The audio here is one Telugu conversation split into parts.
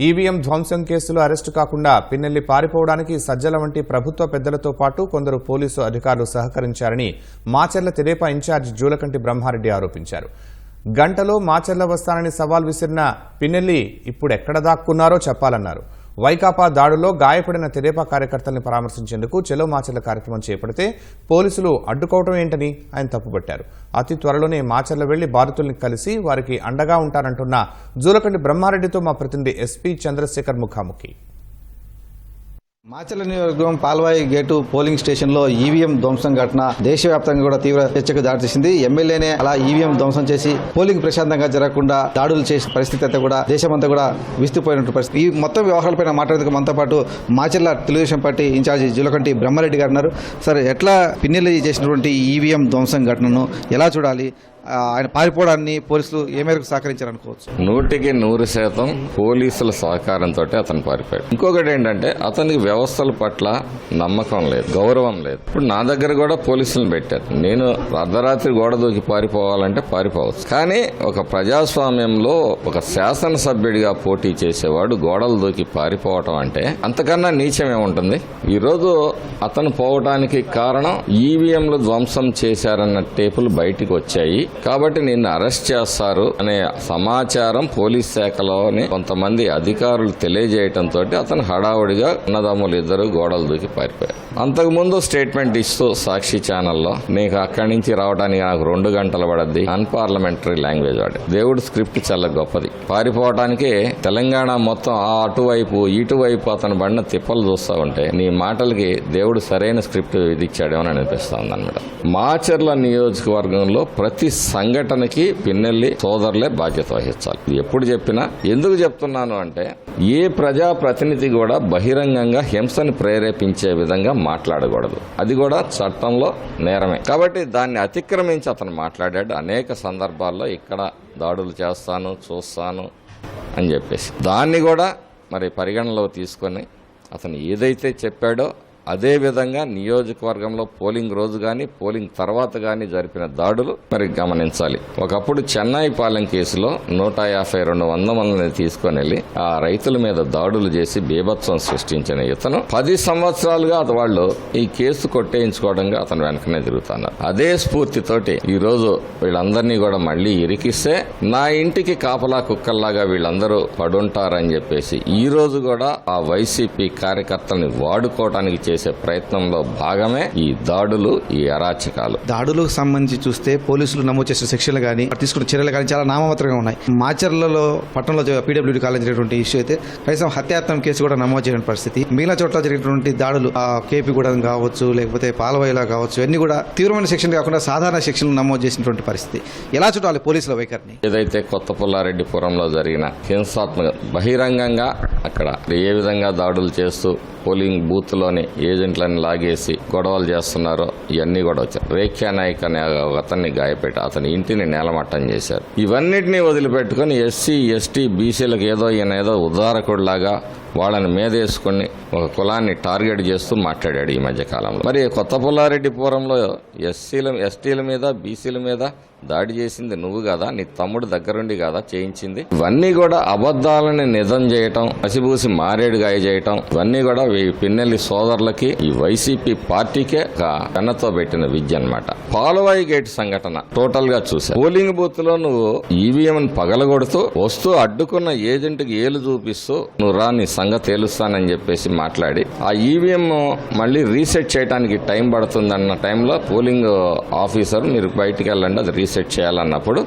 ఈవీఎం ధ్వంసం కేసులో అరెస్టు కాకుండా పిన్నెల్లి పారిపోవడానికి సజ్జల వంటి ప్రభుత్వ పెద్దలతో పాటు కొందరు పోలీసు అధికారులు సహకరించారని మాచర్ల తెదేపా ఇన్ఛార్జ్ జూలకంటి బ్రహ్మారెడ్డి ఆరోపించారు. గంటలో మాచర్ల వస్తానని సవాల్ విసిరిన పిన్నెల్లి ఇప్పుడు ఎక్కడ దాక్కున్నారో చెప్పాలన్నారు. వైకాపా దాడులో గాయపడిన తెదేపా కార్యకర్తల్ని పరామర్శించేందుకు చెలో మాచర్ల కార్యక్రమం చేపడితే పోలీసులు అడ్డుకోవటం ఏంటని ఆయన తప్పుపట్టారు. అతి త్వరలోనే మాచర్ల వెళ్ళి బాధితుల్ని కలిసి వారికి అండగా ఉంటారంటున్న జూలకండి బ్రహ్మారెడ్డితో మా ప్రతినిధి ఎస్పీ చంద్రశేఖర్ ముఖాముఖి. మాచర్ల నియోజకవర్గం పాల్వాయి గేటు పోలింగ్ స్టేషన్లో ఈవీఎం ధ్వంసం ఘటన దేశవ్యాప్తంగా కూడా తీవ్ర చర్చకు దారితీసింది ఎమ్మెల్యేనే అలా ఈవీఎం ధ్వంసం చేసి పోలింగ్ ప్రశాంతంగా జరగకుండా దాడులు చేసిన పరిస్థితి అంతా కూడా దేశమంతా కూడా విస్తుపోయినట్టు పరిస్థితి. ఈ మొత్తం వ్యవహారాలపైన మాట్లాడేందుకు మనతో పాటు మాచర్ల తెలుగుదేశం పార్టీ ఇన్ఛార్జి జులకంటి బ్రహ్మారెడ్డి గారు ఉన్నారు. సరే ఎట్లా పిన్నెల్లి చేసినటువంటి ఈవీఎం ధ్వంసం ఘటనను ఎలా చూడాలి? ఆయన పారిపోవడాన్ని పోలీసులు ఏ మేరకు సహకరించారనుకోవచ్చు? నూటికి నూరు శాతం పోలీసుల సహకారంతో అతను పారిపోయాడు. ఇంకొకటి ఏంటంటే అతనికి వ్యవస్థల పట్ల నమ్మకం లేదు గౌరవం లేదు. ఇప్పుడు నా దగ్గర కూడా పోలీసులను పెట్టారు. నేను అర్ధరాత్రి గోడ దూకి పారిపోవాలంటే పారిపోవచ్చు. కానీ ఒక ప్రజాస్వామ్యంలో ఒక శాసనసభ్యుడిగా పోటీ చేసేవాడు గోడలు దూకి పారిపోవటం అంటే అంతకన్నా నీచం ఏముంటుంది? ఈరోజు అతను పోవడానికి కారణం ఈవీఎంలు ధ్వంసం చేశారన్న టేపులు బయటికి వచ్చాయి. కాబట్టి నిన్ను అరెస్ట్ చేస్తారు అనే సమాచారం పోలీస్ శాఖలోని కొంతమంది అధికారులు తెలియజేయటంతో అతను హడావుడిగా అన్నదమ్ములు ఇద్దరు గోడలు దూకి పారిపోయారు. అంతకుముందు స్టేట్మెంట్ ఇస్తూ సాక్షి ఛానల్లో నీకు అక్కడి నుంచి రావడానికి నాకు రెండు గంటలు పడద్ది అన్పార్లమెంటరీ లాంగ్వేజ్ వాడు. దేవుడు స్క్రిప్ట్ చాలా గొప్పది. పారిపోవటానికి తెలంగాణ మొత్తం ఆ అటువైపు ఇటువైపు అతను బండిన తిప్పలు చూస్తూ ఉంటే నీ మాటలకి దేవుడు సరైన స్క్రిప్ట్ విధించాడేమో అని అనిపిస్తా ఉందన్నమాట. మాచర్ల నియోజకవర్గంలో ప్రతి సంఘటనకి పిన్నెల్లి సోదరులే బాధ్యత వహించాలి. ఎప్పుడు చెప్పినా ఎందుకు చెప్తున్నాను అంటే ఏ ప్రజా ప్రతినిధి కూడా బహిరంగంగా హింసను ప్రేరేపించే విధంగా మాట్లాడకూడదు. అది కూడా చట్టంలో నేరమే. కాబట్టి దాన్ని అతిక్రమించి అతను మాట్లాడాడు. అనేక సందర్భాల్లో ఇక్కడ దాడులు చేస్తాను చూస్తాను అని చెప్పేసి. దాన్ని కూడా మరి పరిగణలో తీసుకొని అతను ఏదైతే చెప్పాడో అదేవిధంగా నియోజకవర్గంలో పోలింగ్ రోజు కానీ పోలింగ్ తర్వాత కానీ జరిపిన దాడులు మరి గమనించాలి. ఒకప్పుడు చెన్నై పాలెం కేసులో నూట యాభై రెండు వంద మందిని తీసుకొని వెళ్ళి ఆ రైతుల మీద దాడులు చేసి బీభత్సం సృష్టించిన ఇతను పది సంవత్సరాలుగా అత వాళ్ళు ఈ కేసు కొట్టేయించుకోవడంగా అతను వెనకనే తిరుగుతున్నారు అదే స్ఫూర్తితోటి ఈరోజు వీళ్ళందరినీ కూడా మళ్ళీ ఇరికిస్తే నా ఇంటికి కాపలా కుక్కల్లాగా వీళ్ళందరూ పడుంటారని చెప్పేసి ఈ రోజు కూడా ఆ వైసీపీ కార్యకర్తల్ని వాడుకోవడానికి చేసే ప్రయత్నంలో భాగమే ఈ దాడులు ఈ అరాచకాలు. దాడులకు సంబంధించి చూస్తే పోలీసులు నమోదు చేసిన శిక్షలు కానీ తీసుకున్న చర్యలు కానీ చాలా నామమాత్రంగా ఉన్నాయి. మాచర్లలో పట్టణంలో పీడబ్ల్యూడీ కాలేజ్ జరిగినటువంటి ఇష్యూ అయితే కనీసం హత్యాత్మక కేసు కూడా నమోదు చేయని పరిస్థితి. మిగిలిన చోట్ల జరిగినటువంటి దాడులు ఆ కేపీగూడెం కావచ్చు లేకపోతే పాలవాయిలో కావచ్చు ఇవన్నీ కూడా తీవ్రమైన శిక్షణ కాకుండా సాధారణ శిక్షలు నమోదు చేసినటువంటి పరిస్థితి. ఎలా చూడాలి పోలీసుల వైఖరిని? ఏదైతే కొత్త పుల్లారెడ్డిపురంలో జరిగిన హింసాత్మక బహిరంగంగా అక్కడ ఏ విధంగా దాడులు చేస్తూ పోలింగ్ బూత్లోని ఏజెంట్లను లాగేసి గొడవలు చేస్తున్నారో ఇవన్నీ కూడా వచ్చాయి. రేఖ్యా నాయక్ అనే ఒక అతన్ని గాయపెట్టి అతని ఇంటిని నేలమట్టం చేశారు. ఇవన్నిటిని వదిలిపెట్టుకుని ఎస్సీ ఎస్టీ బీసీలకు ఏదో ఈయన ఏదో ఉదారకుడిలాగా వాళ్ళని మీదేసుకొని ఒక కులాన్ని టార్గెట్ చేస్తూ మాట్లాడాడు ఈ మధ్య కాలంలో. మరి కొత్త పుల్లారెడ్డిపురంలో ఎస్సీల ఎస్టీల మీద బీసీల మీద దాడి చేసింది నువ్వు కదా? నీ తమ్ముడు దగ్గరుండి కదా? చేయించింది. ఇవన్నీ కూడా అబద్ధాలని నిజం చేయటం పసిబూసి మారేడు గాయ చేయటం ఇవన్నీ కూడా ఈ పిన్నెల్లి సోదరులకి ఈ వైసీపీ పార్టీకే ఒక పెన్నతో పెట్టిన విద్య అనమాట పాలవాయి గేట్ సంఘటన టోటల్గా చూసా. పోలింగ్ బూత్లో నువ్వు ఈవీఎం పగలగొడుతూ వస్తూ అడ్డుకున్న ఏజెంట్కి ఏలు చూపిస్తూ నువ్వు రా నీ సంగతి తేలుస్తానని చెప్పేసి మాట్లాడి ఆ ఈవీఎం మళ్ళీ రీసెట్ చేయడానికి టైం పడుతుందన్న టైంలో పోలింగ్ ఆఫీసర్ మీరు బయటికి వెళ్ళండి అది రీసెట్ చేయాలన్నప్పుడు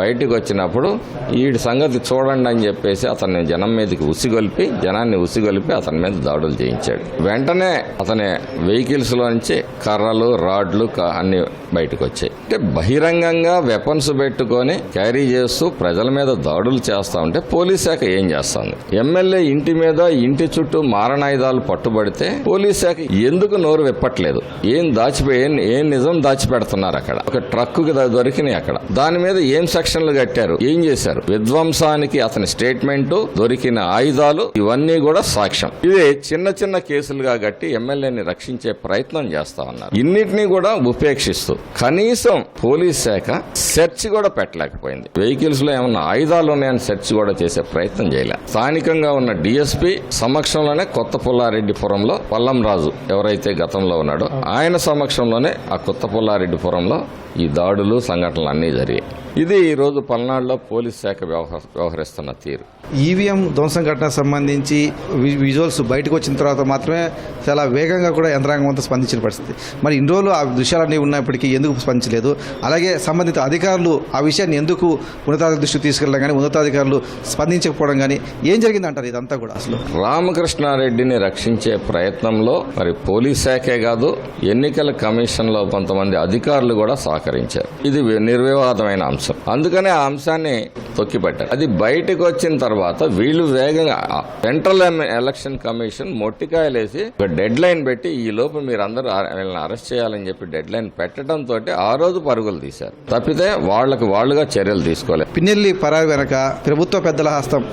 బయటికి వచ్చినప్పుడు వీడి సంగతి చూడండి అని చెప్పేసి అతన్ని జనం మీదకి ఉసిగొలిపి జనాన్ని ఉసిగొలిపి అతని మీద దాడులు చేయించాడు. వెంటనే అతని వెహికల్స్ నుంచి కర్రలు రాడ్లు అన్ని బయటకు వచ్చాయి అంటే బహిరంగంగా వెపన్స్ పెట్టుకొని క్యారీ చేస్తూ ప్రజల మీద దాడులు చేస్తా ఉంటే పోలీస్ శాఖ ఏం చేస్తుంది? ఎమ్మెల్యే ఇంటి మీద ఇంటి చుట్టూ మారణాయుధాలు పట్టుబడితే పోలీస్ శాఖ ఎందుకు నోరు విప్పట్లేదు? ఏం దాచిపోయి ఏం- నిజం దాచిపెడుతున్నారు అక్కడ? ఒక ట్రక్కు దొరికినాయి అక్కడ. దాని మీద ఏం సెక్షన్లు కట్టారు? ఏం చేశారు? విధ్వంసానికి అతని స్టేట్మెంట్ దొరికిన ఆయుధాలు ఇవన్నీ కూడా సాక్ష్యం. ఇదే చిన్న చిన్న కేసులుగా కట్టి ఎమ్మెల్యేని రక్షించే ప్రయత్నం చేస్తారు చేస్తా ఉన్నారు. ఇన్నిటినీ కూడా ఉపేక్షిస్తూ కనీసం పోలీస్ శాఖ సెర్చ్ కూడా పెట్టలేకపోయింది. వెహికల్స్లో ఏమన్నా ఆయుధాలు ఉన్నాయని సెర్చ్ కూడా చేసే ప్రయత్నం చేయలే. స్థానికంగా ఉన్న డిఎస్పీ సమక్షంలోనే కొత్త పుల్లారెడ్డిపురంలో పల్లం రాజు ఎవరైతే గతంలో ఉన్నాడో ఆయన సమక్షంలోనే ఆ కొత్త పుల్లారెడ్డిపురంలో ఈ దాడులు సంఘటనలు అన్నీ జరిగాయి. ఇది ఈ రోజు పల్నాడులో పోలీస్ శాఖ వ్యవహ- వ్యవహరిస్తున్న తీరు. ఈవీఎం ధ్వంసం ఘటన సంబంధించి విజువల్స్ బయటకు వచ్చిన తర్వాత మాత్రమే చాలా వేగంగా కూడా యంత్రాంగం అంతా స్పందించిన పరిస్థితి. మరి ఇన్ని రోజులు ఆ దృశ్యాలన్నీ ఉన్నప్పటికీ ఎందుకు స్పందించలేదు? అలాగే సంబంధిత అధికారులు ఆ విషయాన్ని ఎందుకు ఉన్నతాధికారుల దృష్టికి తీసుకెళ్ళడం కానీ ఉన్నతాధికారులు స్పందించకపోవడం కానీ ఏం జరిగింది అంటారు ఇదంతా కూడా అసలు? రామకృష్ణారెడ్డిని రక్షించే ప్రయత్నంలో మరి పోలీస్ శాఖే కాదు ఎన్నికల కమిషన్లో కొంతమంది అధికారులు కూడా సహకరించారు. ఇది నిర్వివాదమైన అంశం. అందుకనే ఆ అంశాన్ని తొక్కిపెట్టారు అది బయటకు వచ్చిన తర్వాత వీళ్ళు వేగంగా సెంట్రల్ ఎలక్షన్ కమిషన్ మొట్టికాయలేసి ఒక డెడ్ లైన్ పెట్టి ఈ లోపు మీరందరూ ఆ- వీళ్ళని అరెస్ట్ చేయాలని చెప్పి డెడ్ లైన్ పెట్టడం తోటి ఆ రోజు పరుగులు తీశారు. తప్పితే వాళ్ళకి వాళ్ళుగా చర్యలు తీసుకోలేదు పిన్నెల్లి పరారు వెనక ప్రభుత్వ పెద్దల హస్తం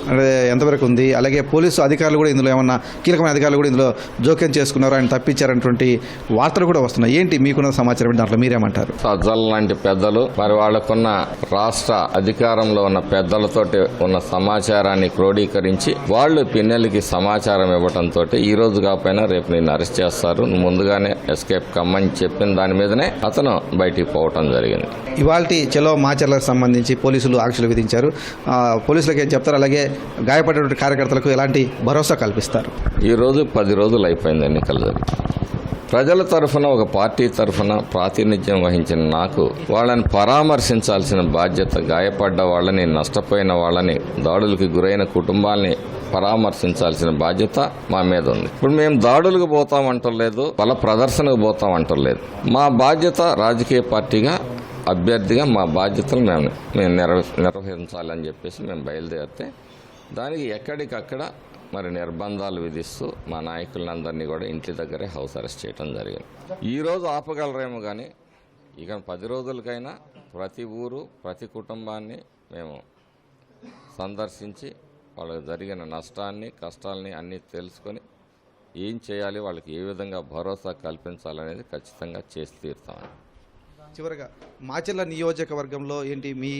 ఎంతవరకు ఉంది? అలాగే పోలీసు అధికారులు కూడా ఇందులో ఏమన్నా కీలకమైన అధికారులు కూడా ఇందులో జోక్యం చేసుకున్నారు? ఆయన తప్పించారన్నటువంటి వార్తలు కూడా వస్తున్నాయి. ఏంటి మీకున్న సమాచారం? దాంట్లో మీరేమంటారు? సజ్జల లాంటి పెద్దలు మరి వాళ్ళకున్న రాష్ట్ర అధికారంలో ఉన్న పెద్దలతోటి ఉన్న సమాచారాన్ని క్రోడీకరించి వాళ్ళు పిన్నెలకి సమాచారం ఇవ్వటం తోటి ఈ రోజు కాకపోయినా రేపు నేను అరెస్ట్ చేస్తారు. ముందుగానే ఎస్కేప్ కమ్మని చెప్పిన దాని మీదనే అతను బయటికి పోవటం జరిగింది. ఇవాళ చెలో మాచర్లకు సంబంధించి పోలీసులు ఆంక్షలు విధించారు. పోలీసులకు ఏం చెప్తారు? అలాగే గాయపడినటువంటి కార్యకర్తలకు ఎలాంటి భరోసా కల్పిస్తారు? ఈ రోజు పది రోజులు అయిపోయింది ఎన్నికలు ప్రజల తరఫున ఒక పార్టీ తరఫున ప్రాతినిధ్యం వహించిన నాకు వాళ్ళని పరామర్శించాల్సిన బాధ్యత గాయపడ్డ వాళ్ళని నష్టపోయిన వాళ్ళని దాడులకు గురైన కుటుంబాల్ని పరామర్శించాల్సిన బాధ్యత మా మీద ఉంది. ఇప్పుడు మేము దాడులకు పోతాం అంటలేదు వాళ్ళ ప్రదర్శనకు పోతాం అంటలేదు మా బాధ్యత రాజకీయ పార్టీగా అభ్యర్థిగా మా బాధ్యతలు మేము మేము నిర్వ నిర్వహించాలని చెప్పేసి మేము బయలుదేరితే దానికి ఎక్కడికక్కడ మరి నిర్బంధాలు విధిస్తూ మా నాయకులందరినీ కూడా ఇంటి దగ్గరే హౌస్ అరెస్ట్ చేయడం జరిగింది. ఈరోజు ఆపగలరేమో కానీ ఇక పది రోజులకైనా ప్రతి ఊరు ప్రతి కుటుంబాన్ని మేము సందర్శించి వాళ్ళకి జరిగిన నష్టాన్ని కష్టాలని అన్నీ తెలుసుకొని ఏం చేయాలి వాళ్ళకి ఏ విధంగా భరోసా కల్పించాలనేది ఖచ్చితంగా చేసి తీరుతామని చివరగా మాచెల్ల నియోజకవర్గంలో ఏంటి మీ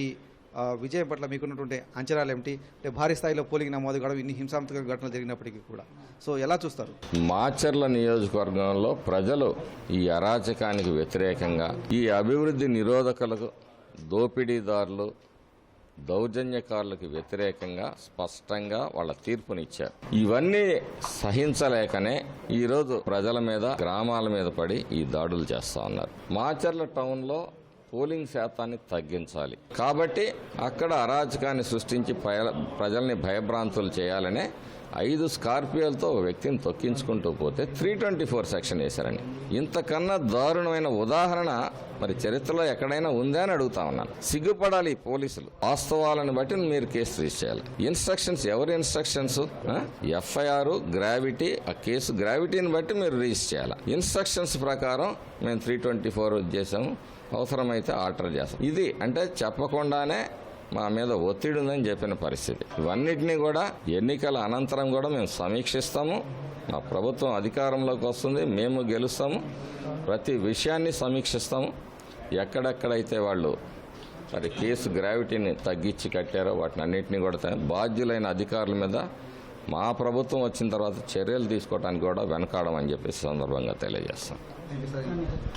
విజయం పట్ల మీకున్నటువంటి అంచనాలు ఏమిటి అంటే భారీ స్థాయిలో పోలింగ్ నమోదు కావడం ఇన్ని హింసాత్మక ఘటనలు జరిగినప్పటికీ కూడా. సో ఎలా చూస్తారు? మాచర్ల నియోజకవర్గంలో ప్రజలు ఈ అరాచకానికి వ్యతిరేకంగా ఈ అభివృద్ధి నిరోధకులకు దోపిడీదారులు దౌర్జన్యకారులకు వ్యతిరేకంగా స్పష్టంగా వాళ్ళ తీర్పునిచ్చారు. ఇవన్నీ సహించలేకనే ఈరోజు ప్రజల మీద గ్రామాల మీద పడి ఈ దాడులు చేస్తా ఉన్నారు. మాచర్ల టౌన్లో పోలింగ్ శాతాన్ని తగ్గించాలి. కాబట్టి అక్కడ అరాచకాన్ని సృష్టించి ప్రజల్ని భయభ్రాంతులు చేయాలనే ఐదు స్కార్పియోలతో ఒక వ్యక్తిని తొక్కించుకుంటూ పోతే త్రీ ట్వంటీ ఫోర్ సెక్షన్ వేశారండి ఇంతకన్నా దారుణమైన ఉదాహరణ మరి చరిత్రలో ఎక్కడైనా ఉందా అని అడుగుతా ఉన్నాను. సిగ్గుపడాలి పోలీసులు. వాస్తవాలను బట్టి మీరు కేసు రిజిస్టర్ చేయాలి. ఇన్స్ట్రక్షన్స్ ఎవరి ఇన్స్ట్రక్షన్స్? ఎఫ్ఐఆర్ గ్రావిటీ ఆ కేసు గ్రావిటీని బట్టి మీరు రిజిస్టర్ చేయాలి. ఇన్స్ట్రక్షన్స్ ప్రకారం మేము త్రీ ట్వంటీ ఫోర్ చేసాము అవసరమైతే ఆర్డర్ చేస్తాం. ఇది అంటే చెప్పకుండానే మా మీద ఒత్తిడి ఉందని చెప్పిన పరిస్థితి. ఇవన్నిటినీ కూడా ఎన్నికల అనంతరం కూడా మేము సమీక్షిస్తాము. మా ప్రభుత్వం అధికారంలోకి వస్తుంది. మేము గెలుస్తాము. ప్రతి విషయాన్ని సమీక్షిస్తాము. ఎక్కడెక్కడైతే వాళ్ళు మరి కేసు గ్రావిటీని తగ్గించి కట్టారో వాటిని అన్నింటినీ కూడా బాధ్యులైన అధికారుల మీద మా ప్రభుత్వం వచ్చిన తర్వాత చర్యలు తీసుకోవడానికి కూడా వెనకాడమని చెప్పేసి సందర్భంగా తెలియజేస్తాం.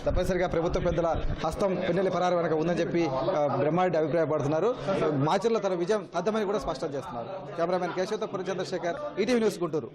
తప్పనిసరిగా ప్రభుత్వ పెద్దల హస్తం పిన్నెల్లి పరారు వెనక ఉందని చెప్పి ఆ, బ్రహ్మారెడ్డి అభిప్రాయపడుతున్నారు. మాచర్ల తన విజయం అర్థమని కూడా స్పష్టం చేస్తున్నారు. కెమెరామెన్ కేశవతో పురి చంద్రశేఖర్ ఈటీవీ న్యూస్ గుంటూరు.